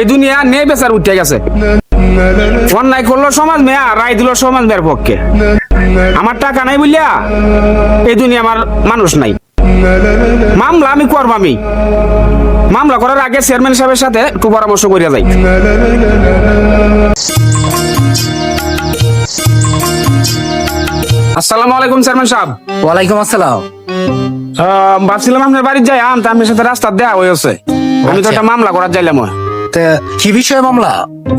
এই দুনিয়া নেই বেচার উঠে গেছে। অন্যায় করল সমাজ মেয়া রায় দিল সমাজ মেয়ের পক্ষে। আমার টাকা নাই বুঝলিয়া এই দুনিয়া আমার মানুষ নাই। মামলা আমি করব আমি। মামলা করার আগে চেয়ারম্যান সাহেবের সাথে একটু পরামর্শ করিয়া যাই। আসসালামু আলাইকুম চেয়ারম্যান সাহেব। ওয়ালাইকুম আসসালাম। ভাবছিলাম আপনার বাড়ির যাই আম আপনার সাথে রাস্তা দেওয়া হয়েছে। আমি তো আচ্ছা। একটা মামলা করার যাইলাম কি বিষয়ে মামলা?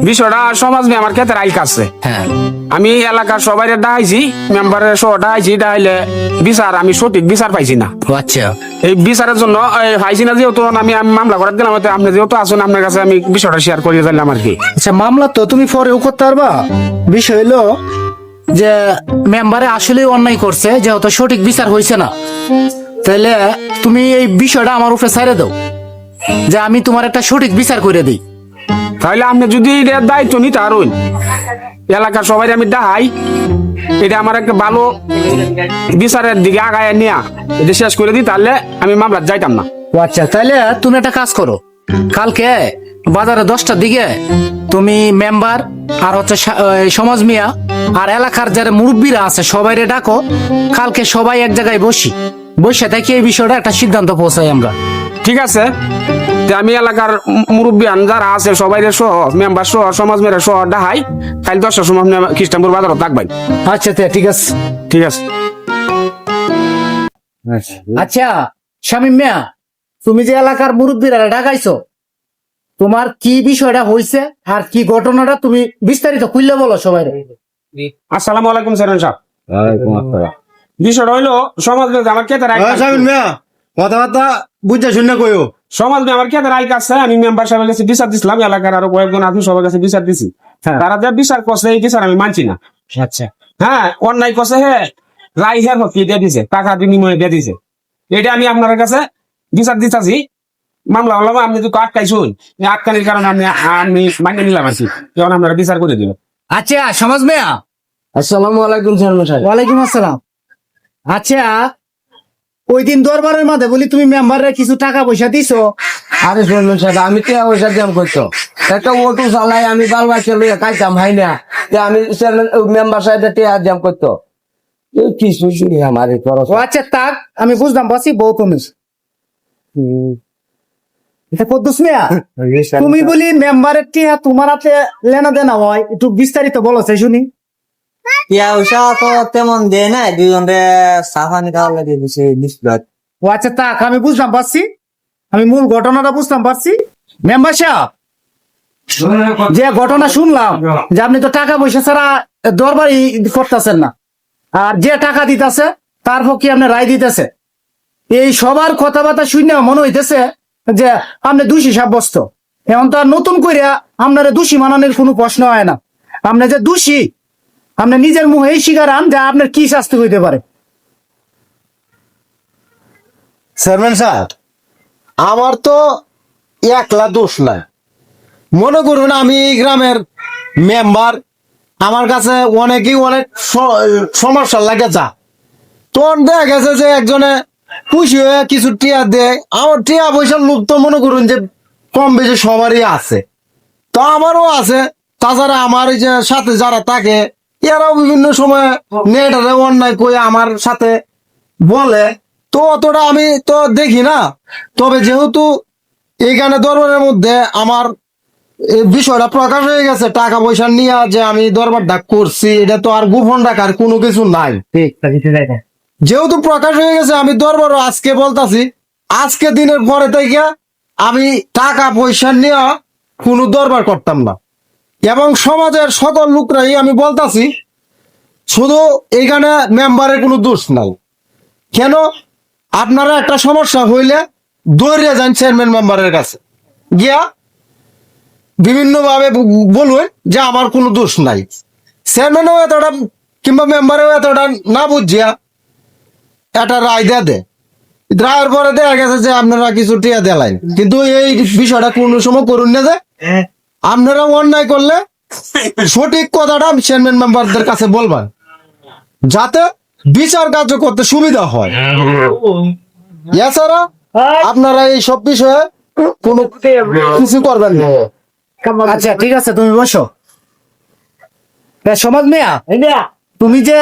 বিষয়টা সমাজ নিয়ে ক্ষেত্রে আইল কাছে হ্যাঁ। আমি এলাকার সবাই ডাইছি মেম্বারের সহ ডাইছি ডাইলে বিচার আমি সঠিক বিচার পাইছি না। আচ্ছা। এই বিচারের জন্য পাইছি না যেহেতু আমি আমি মামলা করার হয়তো আপনি যেহেতু আসুন আপনার কাছে আমি বিষয়টা শেয়ার করিয়ে যাইলাম আর কি। আচ্ছা মামলা তো তুমি পরেও করতে পারবা। বিষয় হলো যে মেম্বারে আসলে অন্যায় করছে যেহেতু সঠিক বিচার হয়েছে না। তাহলে তুমি এই বিষয়টা আমার উপরে ছাড়ে দাও। যে আমি তোমার একটা সঠিক বিচার করে দিই। তাহলে আপনি যদি এটা দায়িত্ব নিতে পারুন এলাকার সবাই আমি ডাহাই এটা আমার একটা ভালো বিচারের দিকে আগায় নিয়া এটা শেষ করে দিই তাহলে আমি মামলা যাইতাম না। আচ্ছা তাহলে তুমি একটা কাজ করো। কালকে বাজারে দশটার দিকে তুমি মেম্বার আর হচ্ছে সমাজ মিয়া আর এলাকার যারা মুরব্বীরা আছে সবাই ডাকো। কালকে সবাই এক জায়গায় বসি। বসে থাকি এই বিষয়টা একটা সিদ্ধান্ত পৌঁছাই আমরা। ঠিক আছে। যে আমি এলাকার মুরব্বী যারা আছে সবাই সহ মেম্বার সহ সমাজ মেয়েরা সহ ডাহাই কাল দশটার সময় আপনি খ্রিস্টানপুর বাজারও থাকবেন আচ্ছা তে, ঠিক আছে। ঠিক আছে। আচ্ছা শামিম মিয়া তুমি যে এলাকার মুরব্বীরা ডাকাইছো তোমার কি বিষয়টা হয়েছে আর কি ঘটনাটা তুমি বিস্তারিত খুললে বলো সবাই আসসালামু আলাইকুম স্যার সাহেব। বিষয়টা হইল সমাজ আমার কেতে রায় হ্যাঁ, কথাবার্তা বুঝতে শুনে কইও। সমাজ মেয়ে আমার কেতে রায় কাছে আমি মেম্বার সাহেবের কাছে বিচার দিছিলাম এলাকার আরও কয়েকজন আপনি সবার কাছে বিচার দিছি। হ্যাঁ। তারা যে বিচার করছে এই বিচার আমি মানছি না। আচ্ছা। হ্যাঁ অন্যায় করছে হে রায় হের হকি দিয়ে দিছে টাকা বিনিময়ে দিয়ে দিছে। এটা আমি আপনার কাছে বিচার দিতেছি। মামলা হলাম আপনি তো আটকাইছুন। আটকানির কারণে আমি আমি মানিয়ে নিলাম আর কি যখন আপনারা বিচার করে দিল আচ্ছা সমাজ মিয়া আসসালামু আলাইকুম ওয়ালাইকুম আসসালাম। আচ্ছা ওই দিন দরবারের মাঝে বলি তুমি মেম্বাররা কিছু টাকা পয়সা দিছো? আরে চেয়ারম্যান সাহেব আমি তো পয়সা দিয়াম করতো একটা অটো চালাই আমি বাল বাচ্চা লইয়া খাইতাম হাই না? আমি মেম্বার সাহেব টিয়া দিয়াম করতো কিছু শুনি আমার আচ্ছা তাক আমি বুঝলাম বাসি বউ তুমি এটা কদ্দুস মিয়া তুমি বলি মেম্বারের টিয়া তোমার হাতে লেনা দেনা হয় একটু বিস্তারিত বলো শুনি। আচ্ছা আমি বুঝলাম, পারছি। আমি মূল ঘটনাটা বুঝলাম, পারছি। মেম্বার যে ঘটনা শুনলাম, যে আপনি তো টাকা পয়সা ছাড়া দরবারই করতেছেন না, আর যে টাকা দিতেছে, তার পক্ষে আপনি রায় দিতেছে। এই সবার কথাবার্তা শুনে মনে হইতেছে যে আপনি দোষী সাব্যস্ত। এখন তো আর নতুন কইরা আপনার দোষী মানানোর কোনো প্রশ্ন হয় না। আপনি যে দোষী আপনি নিজের মুখেই স্বীকার আন যে আপনার কি শাস্তি হইতে পারে। চেয়ারম্যান আমার তো একলা দোষ নাই। মনে করুন আমি এই গ্রামের মেম্বার, আমার কাছে অনেকেই অনেক সমস্যা লাগে যা। তখন দেখা গেছে যে একজনে খুশি হয়ে কিছু টিয়া দেয়, আমার টিয়া পয়সার লোক তো মনে করুন যে কম বেশি সবারই আছে। তো আমারও আছে, তাছাড়া আমার যে সাথে যারা থাকে এরাও বিভিন্ন সময় নেটারে অন্যায় করে আমার সাথে বলে। তো অতটা আমি তো দেখি না। তবে যেহেতু এইখানে দরবারের মধ্যে আমার বিষয়টা প্রকাশ হয়ে গেছে টাকা পয়সা নিয়ে যে আমি দরবারটা করছি এটা তো আর গোপন রাখার কোনো কিছু নাই। যেহেতু প্রকাশ হয়ে গেছে আমি দরবারও আজকে বলতাছি আজকে দিনের পরে থেকে আমি টাকা পয়সা নিয়ে কোনো দরবার করতাম না। এবং সমাজের সকল লোকরাই, আমি বলতাছি, শুধু এইখানে মেম্বারের কোনো দোষ নাই। কেন? আপনারা একটা সমস্যা হইলে দৌড়ে যান চেয়ারম্যান মেম্বারের কাছে। গিয়া বিভিন্ন ভাবে বলুন যে আমার কোনো দোষ নাই। চেয়ারম্যানও এতটা কিংবা মেম্বারেও এতটা না বুঝিয়া একটা রায় দেয়া দে রায়ের পরে দেখা গেছে যে আপনারা কিছু টিয়া দেলাইন কিন্তু এই বিষয়টা কোনো সময় করুন না যে আপনারা অন্যায় করলে সঠিক কথাটা চেয়ারম্যান মেম্বারদের কাছে বলবেন যাতে বিচার কার্য করতে সুবিধা হয়। এছাড়া আপনারা এই সব বিষয়ে কোনো কিছু করবেন না। আচ্ছা ঠিক আছে তুমি বসো। সমাজ মেয়া তুমি যে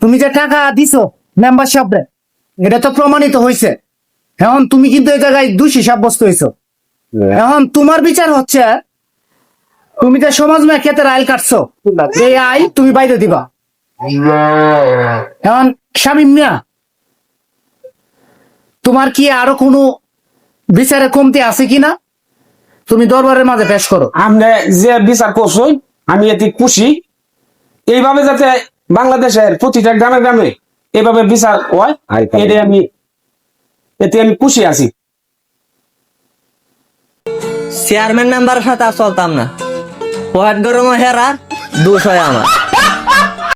তুমি যে টাকা দিছো মেম্বারশিপ এটা তো প্রমাণিত হয়েছে এখন তুমি কিন্তু এই জায়গায় দোষী সাব্যস্ত হয়েছো এখন তোমার বিচার হচ্ছে তুমি যে সমাজ মেয়া ক্ষেতের আইল কাটছো এই আইল তুমি বাইরে দিবা। এখন শামিম মিয়া তোমার কি আরও কোনো বিচারে কমতি আছে কিনা? তুমি দরবারের মাঝে পেশ করো। আপনি যে বিচার করছ আমি এতে খুশি। এইভাবে যাতে বাংলাদেশের প্রতিটা গ্রামে গ্রামে এইভাবে বিচার হয় এতে আমি এতে আমি খুশি আছি। চেয়ারম্যান মেম্বারের সাথে আর চলতাম না। পয়েন্ট গরম হেরার দুশ হয় আমার।